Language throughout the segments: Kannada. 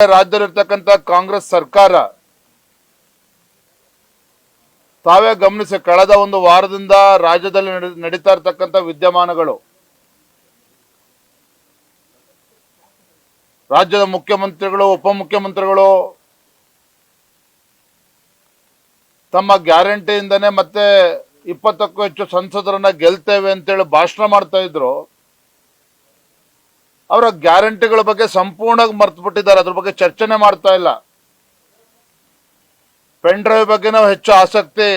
ರಾಜ್ಯದಲ್ಲಿರ್ತಕ್ಕಂಥ ಕಾಂಗ್ರೆಸ್ ಸರ್ಕಾರ, ತಾವೇ ಗಮನಿಸಿ, ಕಳೆದ ಒಂದು ವಾರದಿಂದ ರಾಜ್ಯದಲ್ಲಿ ನಡೆ- ನಡೀತಾ ಇರ್ತಕ್ಕಂಥ ವಿದ್ಯಮಾನಗಳು, ರಾಜ್ಯದ ಮುಖ್ಯಮಂತ್ರಿಗಳು, ಉಪಮುಖ್ಯಮಂತ್ರಿಗಳು ತಮ್ಮ ಗ್ಯಾರಂಟಿಯಿಂದನೇ ಮತ್ತೆ ಇಪ್ಪತ್ತಕ್ಕೂ ಹೆಚ್ಚು ಸಂಸದರನ್ನ ಗೆಲ್ತೇವೆ ಅಂತೇಳಿ ಭಾಷಣ ಮಾಡ್ತಾ ಇದ್ರು. ಅವರ ಗ್ಯಾರಂಟಿಗಳ ಬಗ್ಗೆ ಸಂಪೂರ್ಣವಾಗಿ ಮರ್ತು ಬಿಟ್ಟಿದ್ದಾರೆ ಅದ್ರ ಬಗ್ಗೆ ಚರ್ಚೆನೆ ಮಾಡ್ತಾ ಇಲ್ಲ. ಪೆನ್ ಡ್ರೈವ್ ಬಗ್ಗೆ ನಾವು ಹೆಚ್ಚು ಆಸಕ್ತಿ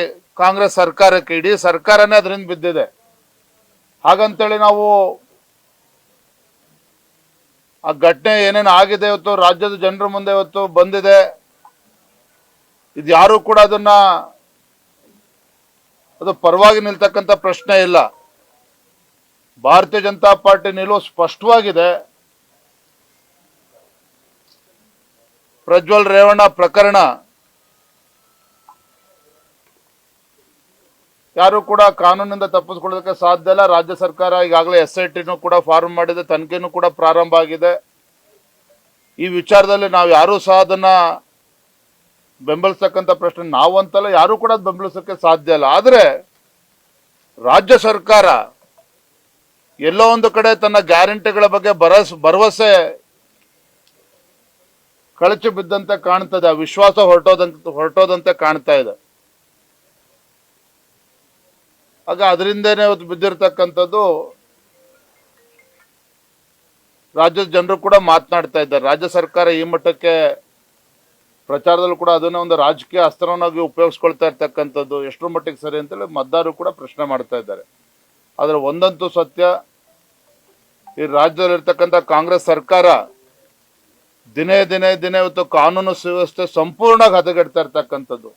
ಕಾಂಗ್ರೆಸ್ ಸರ್ಕಾರಕ್ಕೆ ಇಡೀ ಸರ್ಕಾರನೇ ಅದರಿಂದ ಬಿದ್ದಿದೆ. ಹಾಗಂತೇಳಿ ನಾವು ಆ ಘಟನೆ ಏನೇನು ಆಗಿದೆ ಇವತ್ತು, ರಾಜ್ಯದ ಜನರ ಮುಂದೆ ಇವತ್ತು ಬಂದಿದೆ. ಇದು ಯಾರು ಕೂಡ ಅದನ್ನ, ಅದು ಪರವಾಗಿ ನಿಲ್ತಕ್ಕಂಥ ಪ್ರಶ್ನೆ ಇಲ್ಲ. ಭಾರತೀಯ ಜನತಾ ಪಾರ್ಟಿ ನಿಲುವು ಸ್ಪಷ್ಟವಾಗಿದೆ. ಪ್ರಜ್ವಲ್ ರೇವಣ್ಣ ಪ್ರಕರಣ. ಯಾರು ಕೂಡ ಕಾನೂನಿಂದ ತಪ್ಪಿಸ್ಕೊಳ್ಳೋದಕ್ಕೆ ಸಾಧ್ಯ ಇಲ್ಲ. ರಾಜ್ಯ ಸರ್ಕಾರ ಈಗಾಗಲೇ ಎಸ್ ಐ ಟಿನೂ ಕೂಡ ಫಾರ್ಮ್ ಮಾಡಿದೆ. ತನಿಖೆನೂ ಕೂಡ ಪ್ರಾರಂಭ ಆಗಿದೆ. ಈ ವಿಚಾರದಲ್ಲಿ ನಾವು ಯಾರೂ ಸಹ ಅದನ್ನ ಬೆಂಬಲಿಸ್ತಕ್ಕಂಥ ಪ್ರಶ್ನೆ ನಾವು ಅಂತಲ್ಲ ಯಾರು ಕೂಡ ಬೆಂಬಲಿಸೋಕ್ಕೆ ಬೆಂಬಲಿಸಕ್ಕೆ ಸಾಧ್ಯ ಇಲ್ಲ. ಆದರೆ ರಾಜ್ಯ ಸರ್ಕಾರ ಎಲ್ಲೋ ಒಂದು ಕಡೆ ತನ್ನ ಗ್ಯಾರಂಟಿಗಳ ಬಗ್ಗೆ ಭರಸ್, ಭರವಸೆ ಕಳಚಿ ಬಿದ್ದಂತೆ ಕಾಣ್ತದೆ, ಆ ವಿಶ್ವಾಸ ಹೊರಟೋದಂತ, ಹೊರಟೋದಂತೆ ಕಾಣ್ತಾ ಇದೆ. ಆಗ ಅದರಿಂದನೇ ಇವತ್ತು ಬಿದ್ದಿರ್ತಕ್ಕಂಥದ್ದು ರಾಜ್ಯದ ಜನರು ಕೂಡ ಮಾತನಾಡ್ತಾ ಇದ್ದಾರೆ. ರಾಜ್ಯ ಸರ್ಕಾರ ಈ ಮಟ್ಟಕ್ಕೆ ಪ್ರಚಾರದಲ್ಲೂ ಕೂಡ ಅದನ್ನ ಒಂದು ರಾಜಕೀಯ ಅಸ್ತ್ರವನ್ನಾಗಿ ಉಪಯೋಗಿಸ್ಕೊಳ್ತಾ ಇರ್ತಕ್ಕಂಥದ್ದು ಎಷ್ಟರ ಮಟ್ಟಿಗೆ ಸರಿ ಅಂತೇಳಿ ಮತದಾರರು ಕೂಡ ಪ್ರಶ್ನೆ ಮಾಡ್ತಾ ಇದ್ದಾರೆ. ಆದರೆ ಒಂದಂತೂ ಸತ್ಯ ಈ ರಾಜ್ಯದಲ್ಲಿರ್ತಕ್ಕಂಥ ಕಾಂಗ್ರೆಸ್ ಸರ್ಕಾರ ದಿನೇ ದಿನೇ ದಿನೇ ಇವತ್ತು ಕಾನೂನು ಸುವ್ಯವಸ್ಥೆ ಸಂಪೂರ್ಣವಾಗಿ ಹದಗೆಡ್ತಾ ಇರ್ತಕ್ಕಂಥದ್ದು.